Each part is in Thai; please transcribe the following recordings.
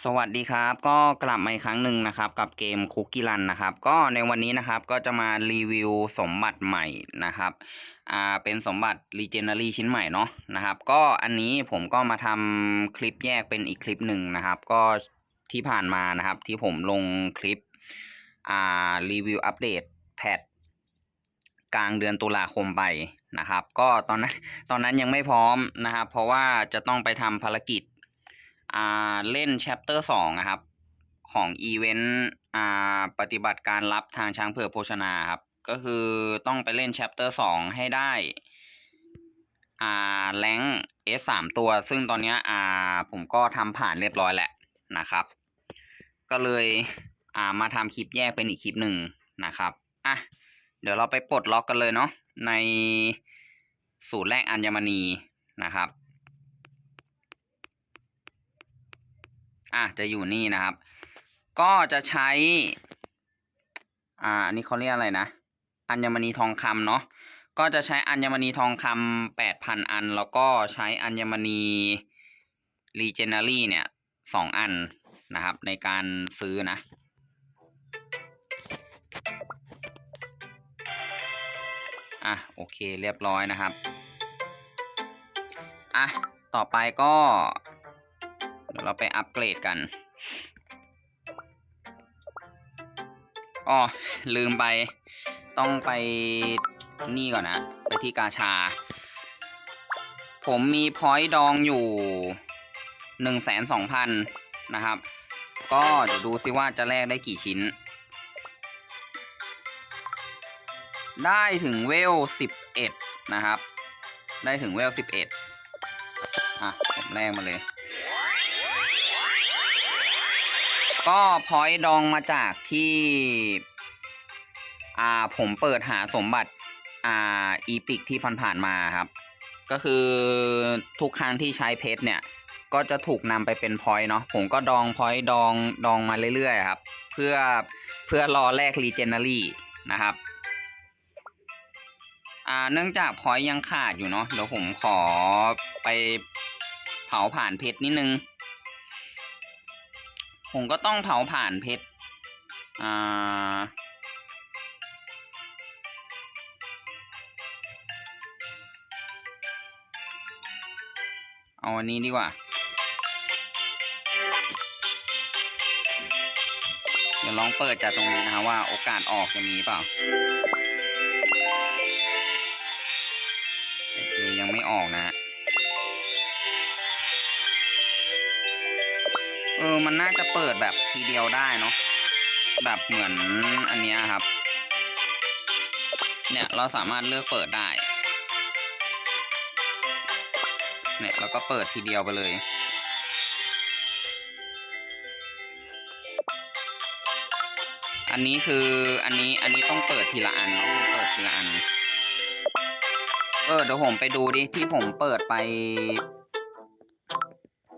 สวัสดีครับก็กลับมาอีกครั้งหนึ่งนะครับ กับเกมคุกกี้รันนะครับ ก็ในวันนี้นะครับก็จะมารีวิวสมบัติใหม่นะครับอ่าเป็นสมบัติ Legendary ชิ้นใหม่เนาะนะครับ ก็อันนี้ผมก็มาทำคลิปแยกเป็นอีกคลิปหนึ่งนะครับ ก็ที่ผ่านมานะครับที่ผมลงคลิปอ่ารีวิวอัปเดตแพทกลางเดือนตุลาคมไปนะครับ ก็ตอนนั้นตอนนั้นยังไม่พร้อมนะครับ เพราะว่าจะต้องไปทำภารกิจ อ่าเล่น chapter สองนะครับ ของอีเวนต์อ่าปฏิบัติการลับทางช้างเผือกโภชนาครับ ก็คือต้องไปเล่น chapter สองให้ได้อ่าแรงเอสสามตัว ซึ่งตอนนี้อ่าผมก็ทำผ่านเรียบร้อยแล้วนะครับ ก็เลยอ่ามาทำคลิปแยกเป็นอีกคลิปหนึ่งนะครับอะเดี๋ยวเราไปปลดล็อกกันเลยเนาะในสูตรแรกอัญมณีนะครับ อะจะอยู่นี่นะครับ ก็จะใช้ อ่าอันนี้เขาเรียกอะไรนะ อัญมณีทองคำเนาะ ก็จะใช้อัญมณีทองคำแปดพันอัน แล้วก็ใช้อัญมณีรีเจนารี่เนี่ยสองอันนะครับ ในการซื้อนะอะโอเคเรียบร้อยนะครับ อะ ต่อไปก็ เดี๋ยวเราไปอัปเกรดกันอ๋อลืมไปต้องไปนี่ก่อนนะ ไปที่กาชา ผมมีพอยต์ดองอยู่หนึ่งแสนสองพันนะครับ ก็เดี๋ยวดูซิว่าจะแลกได้กี่ชิ้น ได้ถึงเวลสิบเอ็ดนะครับ ได้ถึงเวลสิบเอ็ดอะ ผมแลกมาเลย ก็พอยดองมาจากที่อ่าผมเปิดหาสมบัติอ่าอีพิกที่ผ่านๆมาครับ ก็คือทุกครั้งที่ใช้เพชรเนี่ย ก็จะถูกนำไปเป็นพอยเนาะผมก็ดองพอยดองดองมาเรื่อยๆครับ เพื่อเพื่อรอแลกรีเจนารี่นะครับอ่าเนื่องจากพอยยังขาดอยู่เนาะเดี๋ยวผมขอไปเผาผ่านเพชรนิดนึง ผมก็ต้องเผาผ่านเพชร อ่า เอาอันนี้ดีกว่า เดี๋ยวลองเปิดจากตรงนี้นะฮะว่าโอกาสออกจะมีเปล่าโอเคยังไม่ออกนะฮะ ออมันน่าจะเปิดแบบทีเดียวได้เนาะแบบเหมือนอันเนี้ยครับ เนี่ยเราสามารถเลือกเปิดได้ เนี่ยแล้วก็เปิดทีเดียวไปเลย อันนี้คืออันนี้อันนี้ต้องเปิดทีละอันเนาะเปิดทีละอันเออเดี๋ยวผมไปดูดิที่ผมเปิดไป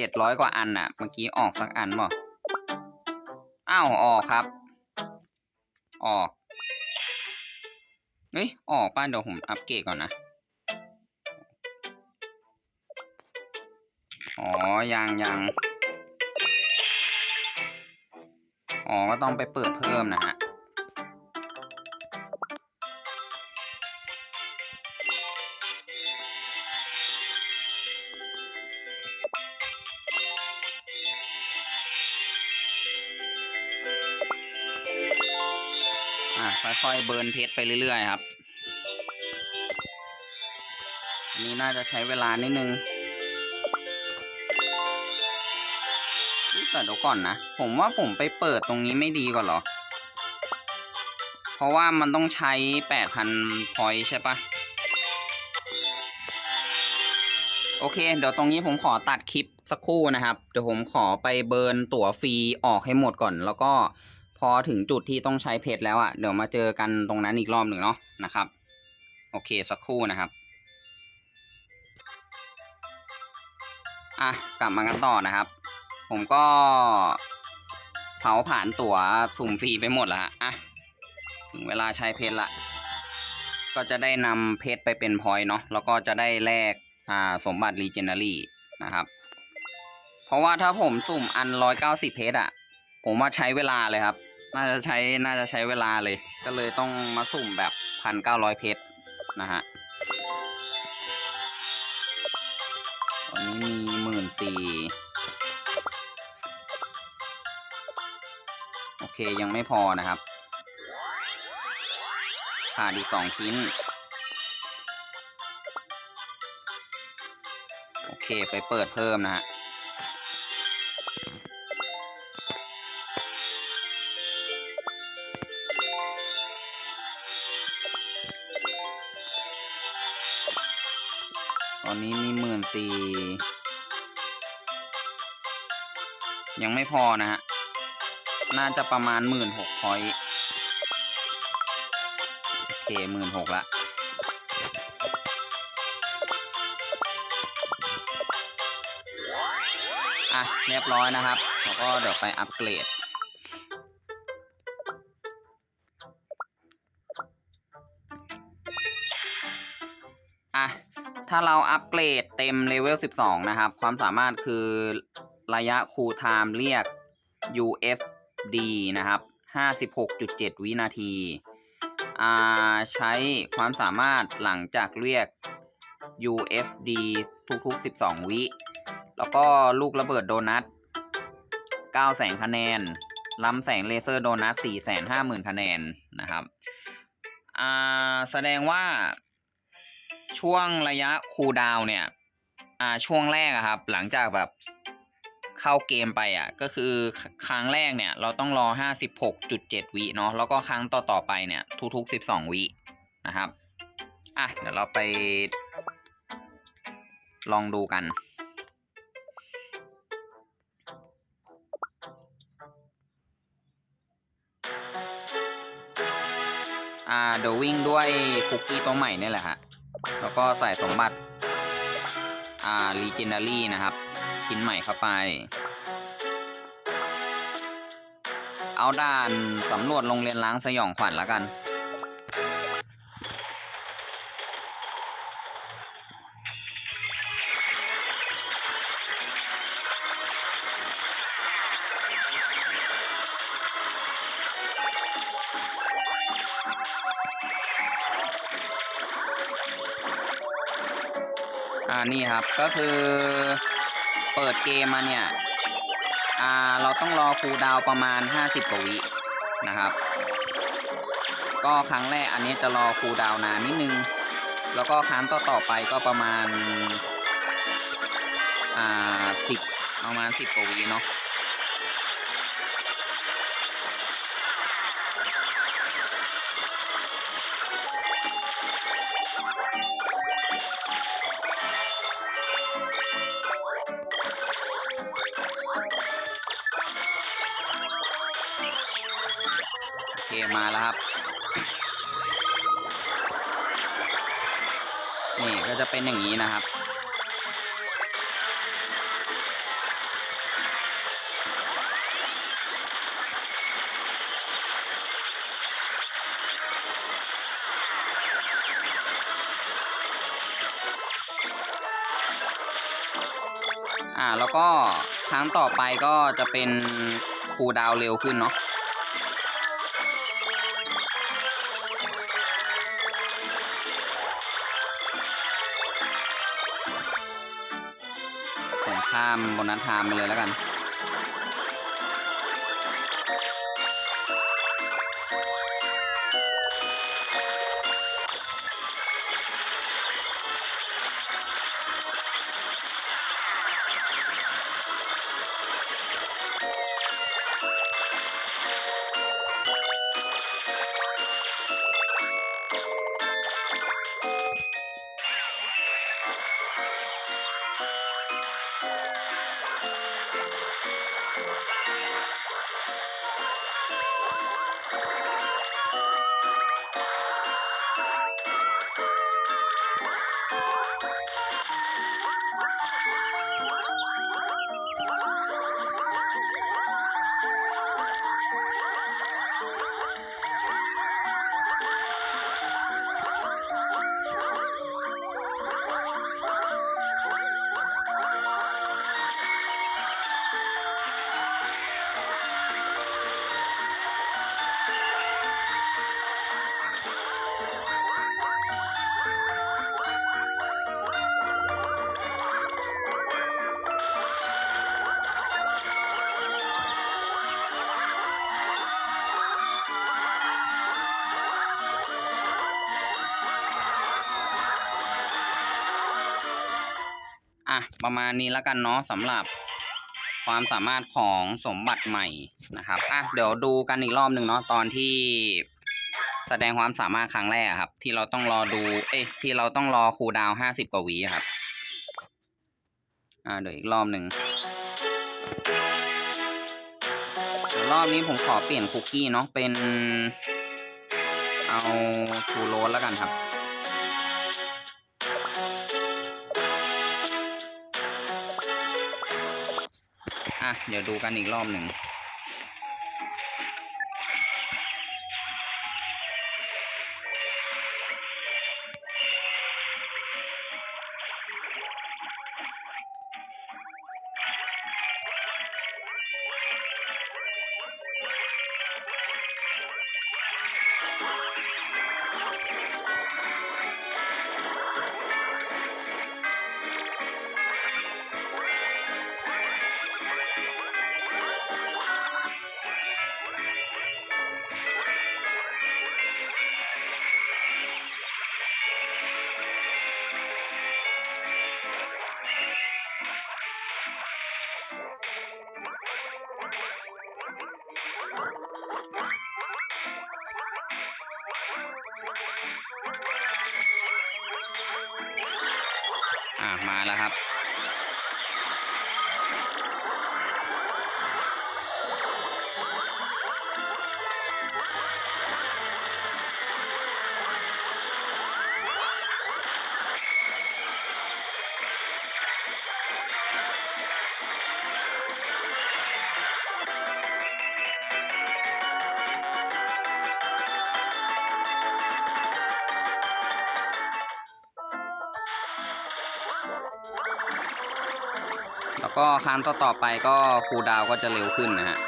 เจ็ดร้อยกว่าอันน่ะ เมื่อกี้ออกสักอันบ่อ้าวออกครับ ออกเฮ้ยออกป้าเดี๋ยวผมอัปเกรดก่อนนะ อ๋อ ยังยังอ๋อ ก็ต้องไปเปิดเพิ่มนะฮะ ค่อยๆเบิร์นเพชรไปเรื่อยๆครับ อันนี้น่าจะใช้เวลานิดนึงแต่เดี๋ยวก่อนนะ ผมว่าผมไปเปิดตรงนี้ไม่ดีกว่าหรอ เพราะว่ามันต้องใช้แปดพันพอยใช่ปะโอเค เดี๋ยวตรงนี้ผมขอตัดคลิปสักครู่นะครับ เดี๋ยวผมขอไปเบิร์นตั๋วฟรีออกให้หมดก่อนแล้วก็ พอถึงจุดที่ต้องใช้เพชรแล้วอะ่ะเดี๋ยวมาเจอกันตรงนั้นอีกรอบหนึ่งเนาะนะครับ โอเคสักครู่นะครับอะกลับมากันต่อนะครับ ผมก็เผาผ่านตั๋วสุ่มฟรีไปหมดละอะถึงเวลาใช้เพชรละก็จะได้นำเพชรไปเป็นพอยเนาะแล้วก็จะได้แลกอ่าสมบัติรีเจนารี่นะครับ เพราะว่าถ้าผมสุ่มอันร้อยเก้าสิบเพชรอะผมว่าใช้เวลาเลยครับ น่าจะใช้น่าจะใช้เวลาเลย ก็เลยต้องมาสุ่มแบบพันเก้าร้อยเพชรนะฮะวันนี้มีหมื่นสี่โอเคยังไม่พอนะครับขาดอีกสองชิ้น โอเคไปเปิดเพิ่มนะฮะ พอนะฮะ น่าจะประมาณหมื่นหกพอยต์โอเคหมื่นหกละอะ เรียบร้อยนะครับแล้วก็เดี๋ยวไปอัปเกรดอะถ้าเราอัปเกรดเต็มเลเวล 12 นะครับ ความสามารถคือ ระยะคูลไทม์เรียก UFD นะครับ 56.7 วินาทีาใช้ความสามารถหลังจากเรียก UFD ทุกๆ 12 วิ แล้วก็ลูกระเบิดโดนัท9แสนคะแนนลำแสงเลเซอร์โดนัท4แสน5หมื่นคะแนนนะครับแสดงว่าช่วงระยะคูลดาวเนี่ยช่วงแรกอะครับ หลังจากแบบ เข้าเกมไปอะก็คือครั้งแรกเนี่ยเราต้องรอ 56.7 วิเนาะแล้วก็ครั้งต่อๆไปเนี่ยทุกๆ 12 วินะครับอะเดี๋ยวเราไปลองดูกัน อ่าเดี๋ยววิ่งด้วยคุกกี้ตัวใหม่นี่แหละฮะแล้วก็ใส่สมบัติ อ่า legendary นะครับ ชิ้นใหม่เข้าไป เอาด่านสำรวจโรงเรียนล้างสยองขวัญแล้วกัน อ่านี่ครับก็คือ เปิดเกมมาเนี่ยอ่าเราต้องรอคูดาวประมาณ 50 กว่าวินะครับ ก็ครั้งแรกอันนี้จะรอคูดาวนานนิดนึง แล้วก็ครั้งต่อต่อไปก็ประมาณอ่าสิบประมาณสิบกว่าวิเนาะ แล้วก็ครั้งต่อไปก็จะเป็นคูดาวเร็วขึ้นเนาะผมข้ามบนนั้นทามไปเลยแล้วกัน ประมาณนี้แล้วกันเนาะสำหรับความสามารถของสมบัติใหม่นะครับอะเดี๋ยวดูกันอีกรอบหนึ่งเนาะตอนที่แสดงความสามารถครั้งแรกอะครับ ที่เราต้องรอดูเอ้ยที่เราต้องรอคูดาวห้าสิบกว่าวิอะครับ อ่าเดี๋ยวอีกรอบหนึ่งรอบนี้ผมขอเปลี่ยนคุกกี้เนาะเป็น เอาชูโรสแล้วกันครับ อะ เดี๋ยวดูกันอีกรอบหนึ่ง มาแล้วครับ ก็ครั้งต่อๆไปก็คูลดาวก็จะเร็วขึ้นนะฮะ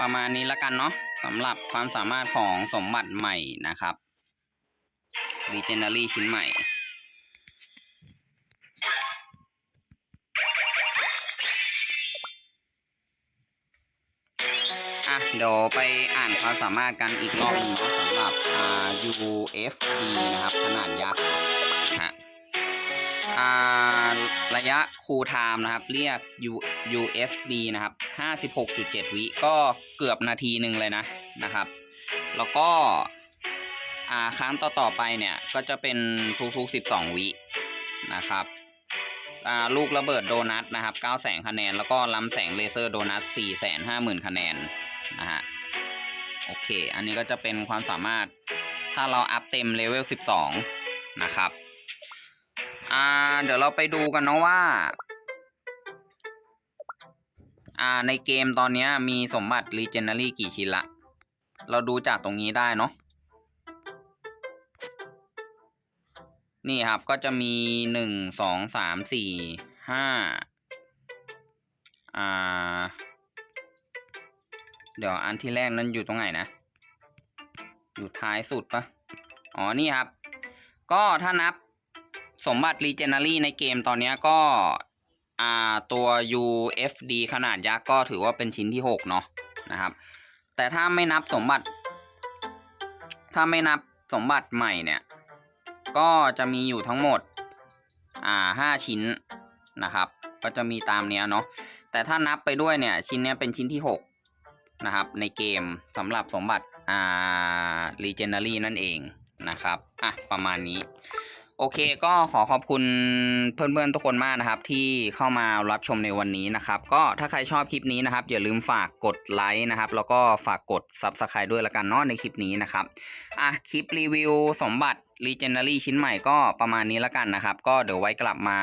ประมาณนี้ล้วกันเนาะสำหรับความสามารถของสมบัติใหม่นะครับ Legendary ชิ้นใหม่ อะ เดี๋ยวไปอ่านความสามารถกันอีกรอบหนึงเนาะสำหรับอ่า UFD นะครับ ขนาดยักษ์ ระยะคูลไทม์นะครับ เรียก U UFD นะครับ 56.7 วิก็เกือบนาทีหนึ่งเลยนะนะครับ แล้วก็อ่าครั้งต่อๆไปเนี่ย ก็จะเป็นทุกๆ 12 วินะครับลูกระเบิดโดนัทนะครับ 9 แสนคะแนน แล้วก็ล้ำแสงเลเซอร์โดนัท4 5 0 0 0 0คะแนนนะฮะ โอเค อันนี้ก็จะเป็นความสามารถ ถ้าเราอัพเต็มเลเวล 12 นะครับ อ่า เดี๋ยวเราไปดูกันเนาะว่า อ่า ในเกมตอนนี้มีสมบัติ Legendary กี่ชิ้นละ เราดูจากตรงนี้ได้เนาะ นี่ครับก็จะมีหนึ่งสองสามสี่ห้าอ่า เดี๋ยวอันที่แรกนั้นอยู่ตรงไหนนะ อยู่ท้ายสุดปะอ๋อ นี่ครับ ก็ถ้านับ สมบัติ Legendary ในเกมตอนนี้ก็อ่าตัว UFD ขนาดยักษ์ก็ถือว่าเป็นชิ้นที่ 6 เนาะนะครับ แต่ถ้าไม่นับสมบัติ ถ้าไม่นับสมบัติใหม่เนี่ย ก็จะมีอยู่ทั้งหมดอ่าห้าชิ้นนะครับ ก็จะมีตามเนี้ยเนาะแต่ถ้านับไปด้วยเนี่ยชิ้นเนี้ยเป็นชิ้นที่ 6 นะครับ ในเกมสำหรับสมบัติอ่า Legendary นั่นเองนะครับ อะ ประมาณนี้ โอเคก็ขอขอบคุณเพื่อนๆทุกคนมากนะครับ ที่เข้ามารับชมในวันนี้นะครับ ก็ถ้าใครชอบคลิปนี้นะครับอย่าลืมฝากกดไลค์นะครับ แล้วก็ฝากกด Subscribe ด้วยละกันเนาะในคลิปนี้นะครับอะคลิปรีวิวสมบัติ Legendary ชิ้นใหม่ก็ประมาณนี้ละกันนะครับ ก็เดี๋ยวไว้กลับมา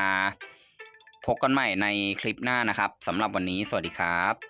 พบกันใหม่ในคลิปหน้านะครับสำหรับวันนี้สวัสดีครับ